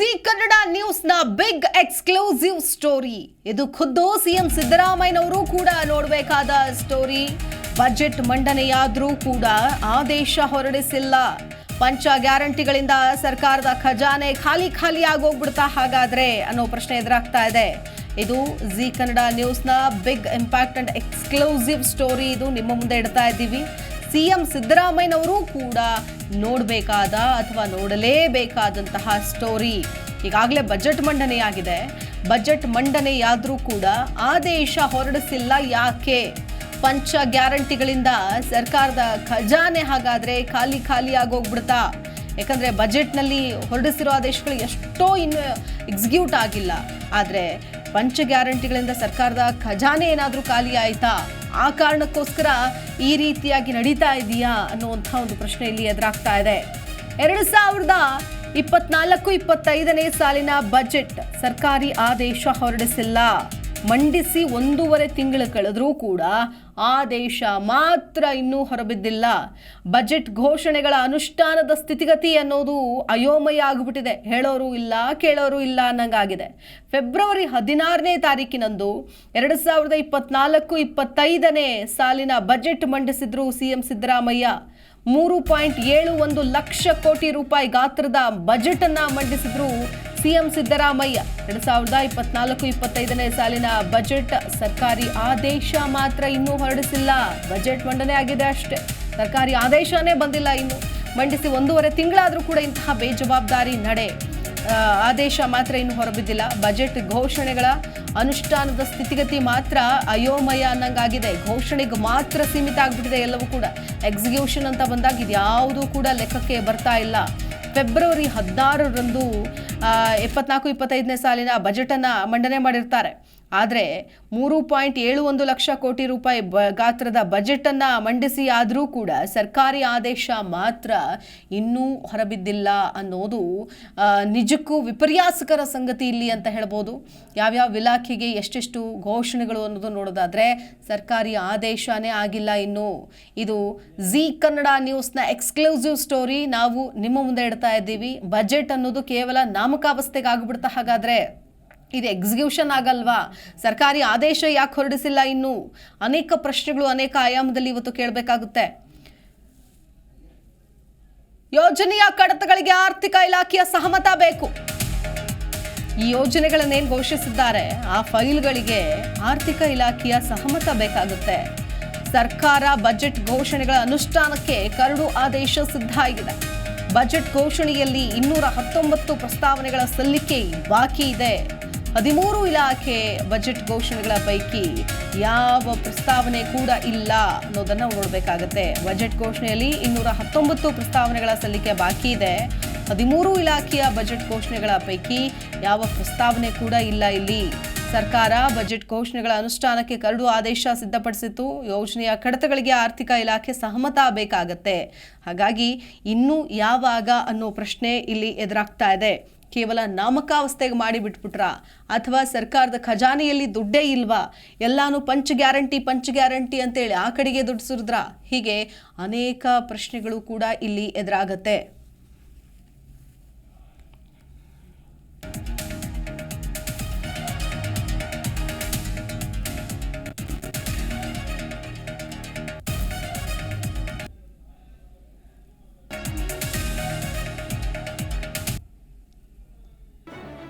G Kannada ನ್ಯೂಸ್ನ big exclusive story. ಇದು ಖುದ್ದು ಸಿಎಂ ಸಿದ್ದರಾಮಯ್ಯನವರು ಕೂಡ ನೋಡಬೇಕಾದ ಸ್ಟೋರಿ. ಬಜೆಟ್ ಮಂಡನೆಯಾದರೂ ಕೂಡ ಆದೇಶ ಹೊರಡಿಸಿಲ್ಲ. ಪಂಚ ಗ್ಯಾರಂಟಿಗಳಿಂದ ಸರ್ಕಾರದ ಖಜಾನೆ ಖಾಲಿ ಖಾಲಿ ಆಗೋಗ್ಬಿಡ್ತಾ ಹಾಗಾದ್ರೆ ಅನ್ನೋ ಪ್ರಶ್ನೆ ಎದುರಾಗ್ತಾ ಇದೆ. ಇದು G Kannada ನ್ಯೂಸ್ನ big impact and exclusive story. ಇದು ನಿಮ್ಮ ಮುಂದೆ ಇಡ್ತಾ ಇದ್ದೀವಿ. ಸಿಎಂ ಸಿದ್ದರಾಮಯ್ಯನವರು ಕೂಡ ನೋಡಬೇಕಾದ ಅಥವಾ ನೋಡಲೇಬೇಕಾದಂತಹ ಸ್ಟೋರಿ. ಈಗಾಗಲೇ ಬಜೆಟ್ ಮಂಡನೆಯಾಗಿದೆ. ಬಜೆಟ್ ಮಂಡನೆಯಾದರೂ ಕೂಡ ಆದೇಶ ಹೊರಡಿಸಿಲ್ಲ ಯಾಕೆ? ಪಂಚ ಗ್ಯಾರಂಟಿಗಳಿಂದ ಸರ್ಕಾರದ ಖಜಾನೆ ಹಾಗಾದರೆ ಖಾಲಿ ಖಾಲಿ ಆಗೋಗ್ಬಿಡ್ತಾ? ಯಾಕಂದರೆ ಬಜೆಟ್ನಲ್ಲಿ ಹೊರಡಿಸಿರೋ ಆದೇಶಗಳು ಎಷ್ಟೋ ಇನ್ನು ಎಕ್ಸಿಕ್ಯೂಟ್ ಆಗಿಲ್ಲ. ಆದರೆ ಪಂಚ ಗ್ಯಾರಂಟಿಗಳಿಂದ ಸರ್ಕಾರದ ಖಜಾನೆ ಏನಾದರೂ ಖಾಲಿ ಆಯಿತಾ? ಆ ಕಾರಣಕ್ಕೋಸ್ಕರ ಈ ರೀತಿಯಾಗಿ ನಡೀತಾ ಇದೆಯಾ ಅನ್ನುವಂಥ ಒಂದು ಪ್ರಶ್ನೆ ಇಲ್ಲಿ ಎದುರಾಗ್ತಾ ಇದೆ. ಎರಡು ಸಾವಿರದ ಇಪ್ಪತ್ನಾಲ್ಕು, ಇಪ್ಪತ್ತೈದನೇ ಸಾಲಿನ ಬಜೆಟ್ ಸರ್ಕಾರಿ ಆದೇಶ ಹೊರಡಿಸಿಲ್ಲ. ಮಂಡಿಸಿ ಒಂದೂವರೆ ತಿಂಗಳು ಕಳೆದರೂ ಕೂಡ ಆ ದೇಶ ಮಾತ್ರ ಇನ್ನೂ ಹೊರಬಿದ್ದಿಲ್ಲ. ಬಜೆಟ್ ಘೋಷಣೆಗಳ ಅನುಷ್ಠಾನದ ಸ್ಥಿತಿಗತಿ ಅನ್ನೋದು ಅಯೋಮಯ ಆಗಿಬಿಟ್ಟಿದೆ. ಹೇಳೋರು ಇಲ್ಲ, ಕೇಳೋರು ಇಲ್ಲ ಅನ್ನಂಗಾಗಿದೆ. ಫೆಬ್ರವರಿ ಹದಿನಾರನೇ ತಾರೀಕಿನಂದು ಎರಡು ಸಾವಿರದ ಇಪ್ಪತ್ನಾಲ್ಕು ಇಪ್ಪತ್ತೈದನೇ ಸಾಲಿನ ಬಜೆಟ್ ಮಂಡಿಸಿದ್ರು ಸಿಎಂ ಸಿದ್ದರಾಮಯ್ಯ. ಮೂರು ಪಾಯಿಂಟ್ ಏಳು ಒಂದು ಲಕ್ಷ ಕೋಟಿ ರೂಪಾಯಿ ಗಾತ್ರದ ಬಜೆಟ್ ಅನ್ನ ಮಂಡಿಸಿದ್ರು ಸಿಎಂ ಸಿದ್ದರಾಮಯ್ಯ ಎರಡ್ ಸಾವಿರದ ಇಪ್ಪತ್ನಾಲ್ಕು ಇಪ್ಪತ್ತೈದನೇ ಸಾಲಿನ ಬಜೆಟ್ ಸರ್ಕಾರಿ ಆದೇಶ ಮಾತ್ರ ಇನ್ನೂ ಹೊರಡಿಸಿಲ್ಲ. ಬಜೆಟ್ ಮಂಡನೆ ಆಗಿದೆ ಅಷ್ಟೇ. ಸರ್ಕಾರಿ ಆದೇಶನೇ ಬಂದಿಲ್ಲ ಇನ್ನು. ಮಂಡಿಸಿ ಒಂದೂವರೆ ತಿಂಗಳಾದರೂ ಕೂಡ ಇಂತಹ ಬೇಜವಾಬ್ದಾರಿ ನಡೆ. ಆದೇಶ ಮಾತ್ರ ಇನ್ನು ಹೊರಬಿದ್ದಿಲ್ಲ. ಬಜೆಟ್ ಘೋಷಣೆಗಳ ಅನುಷ್ಠಾನದ ಸ್ಥಿತಿಗತಿ ಮಾತ್ರ ಅಯೋಮಯ ಅನ್ನಂಗಾಗಿದೆ. ಘೋಷಣೆಗೆ ಮಾತ್ರ ಸೀಮಿತ ಆಗ್ಬಿಟ್ಟಿದೆ ಎಲ್ಲವೂ ಕೂಡ. ಎಕ್ಸಿಕ್ಯೂಷನ್ ಅಂತ ಬಂದಾಗ ಇದ್ಯಾವುದೂ ಕೂಡ ಲೆಕ್ಕಕ್ಕೆ ಬರ್ತಾ ಇಲ್ಲ. ಫೆಬ್ರವರಿ ಹದಿನಾರರಂದು ಎಪ್ಪತ್ನಾಲ್ಕು ಇಪ್ಪತ್ತೈದನೇ ಸಾಲಿನ ಬಜೆಟನ್ನು ಮಂಡನೆ ಮಾಡಿರ್ತಾರೆ. ಆದರೆ ಮೂರು ಪಾಯಿಂಟ್ ಏಳು ಒಂದು ಲಕ್ಷ ಕೋಟಿ ರೂಪಾಯಿ ಬ ಗಾತ್ರದ ಬಜೆಟನ್ನು ಮಂಡಿಸಿ ಆದರೂ ಕೂಡ ಸರ್ಕಾರಿ ಆದೇಶ ಮಾತ್ರ ಇನ್ನೂ ಹೊರಬಿದ್ದಿಲ್ಲ ಅನ್ನೋದು ನಿಜಕ್ಕೂ ವಿಪರ್ಯಾಸಕರ ಸಂಗತಿ ಇಲ್ಲಿ ಅಂತ ಹೇಳ್ಬೋದು. ಯಾವ್ಯಾವ ಇಲಾಖೆಗೆ ಎಷ್ಟೆಷ್ಟು ಘೋಷಣೆಗಳು ಅನ್ನೋದು ನೋಡೋದಾದರೆ ಸರ್ಕಾರಿ ಆದೇಶನೇ ಆಗಿಲ್ಲ ಇನ್ನು. ಇದು ಜಿ ಕನ್ನಡ ನ್ಯೂಸ್ನ ಎಕ್ಸ್ಕ್ಲೂಸಿವ್ ಸ್ಟೋರಿ ನಾವು ನಿಮ್ಮ ಮುಂದೆ ಇಡ್ತಾ ಇದ್ದೀವಿ. ಬಜೆಟ್ ಅನ್ನೋದು ಕೇವಲ ನಾಮಕಾವಸ್ಥೆಗೆ ಆಗ್ಬಿಡ್ತಾ ಹಾಗಾದ್ರೆ. ಇದು ಎಕ್ಸಿಕ್ಯೂಷನ್ ಆಗಲ್ವಾ? ಸರ್ಕಾರಿ ಆದೇಶ ಯಾಕೆ ಹೊರಡಿಸಿಲ್ಲ ಇನ್ನು? ಅನೇಕ ಪ್ರಶ್ನೆಗಳು, ಅನೇಕ ಆಯಾಮದಲ್ಲಿ ಇವತ್ತು ಕೇಳಬೇಕಾಗುತ್ತೆ. ಯೋಜನೆಯ ಕಡತಗಳಿಗೆ ಆರ್ಥಿಕ ಇಲಾಖೆಯ ಸಹಮತ ಬೇಕು. ಈ ಯೋಜನೆಗಳನ್ನೇನು ಘೋಷಿಸಿದ್ದಾರೆ? ಆ ಫೈಲ್ಗಳಿಗೆ ಆರ್ಥಿಕ ಇಲಾಖೆಯ ಸಹಮತ ಬೇಕಾಗುತ್ತೆ. ಸರ್ಕಾರ ಬಜೆಟ್ ಘೋಷಣೆಗಳ ಅನುಷ್ಠಾನಕ್ಕೆ ಕರಡು ಆದೇಶ ಸಿದ್ಧ ಆಗಿದೆ. ಬಜೆಟ್ ಘೋಷಣೆಯಲ್ಲಿ ಇನ್ನೂರ ಹತ್ತೊಂಬತ್ತು ಪ್ರಸ್ತಾವನೆಗಳ ಸಲ್ಲಿಕೆ ಬಾಕಿ ಇದೆ. ಹದಿಮೂರು ಇಲಾಖೆ ಬಜೆಟ್ ಘೋಷಣೆಗಳ ಪೈಕಿ ಯಾವ ಪ್ರಸ್ತಾವನೆ ಕೂಡ ಇಲ್ಲ ಅನ್ನೋದನ್ನ ನೋಡಬೇಕಾಗತ್ತೆ. ಬಜೆಟ್ ಘೋಷಣೆಯಲ್ಲಿ ಇನ್ನೂರ ಹತ್ತೊಂಬತ್ತು ಪ್ರಸ್ತಾವನೆಗಳ ಸಲ್ಲಿಕೆ ಬಾಕಿ ಇದೆ. ಹದಿಮೂರು ಇಲಾಖೆಯ ಬಜೆಟ್ ಘೋಷಣೆಗಳ ಪೈಕಿ ಯಾವ ಪ್ರಸ್ತಾವನೆ ಕೂಡ ಇಲ್ಲ ಇಲ್ಲಿ. ಸರ್ಕಾರ ಬಜೆಟ್ ಘೋಷಣೆಗಳ ಅನುಷ್ಠಾನಕ್ಕೆ ಕರಡು ಆದೇಶ ಸಿದ್ಧಪಡಿಸಿತ್ತು. ಯೋಜನೆಯ ಕಡತಗಳಿಗೆ ಆರ್ಥಿಕ ಇಲಾಖೆ ಸಹಮತ ಬೇಕಾಗತ್ತೆ ಹಾಗಾಗಿ ಇನ್ನೂ ಯಾವಾಗ ಅನ್ನೋ ಪ್ರಶ್ನೆ ಇಲ್ಲಿ ಎದುರಾಗ್ತಾ ಇದೆ. ಕೇವಲ ನಾಮಕಾವಸ್ಥೆಗೆ ಮಾಡಿ ಬಿಟ್ಬಿಟ್ರಾ? ಅಥವಾ ಸರ್ಕಾರದ ಖಜಾನೆಯಲ್ಲಿ ದುಡ್ಡೇ ಇಲ್ವಾ? ಎಲ್ಲಾನು ಪಂಚ್ ಗ್ಯಾರಂಟಿ ಪಂಚ್ ಗ್ಯಾರಂಟಿ ಅಂತೇಳಿ ಆ ಕಡೆಗೆ ದುಡ್ಡು ಹೀಗೆ ಅನೇಕ ಪ್ರಶ್ನೆಗಳು ಕೂಡ ಇಲ್ಲಿ ಎದುರಾಗತ್ತೆ.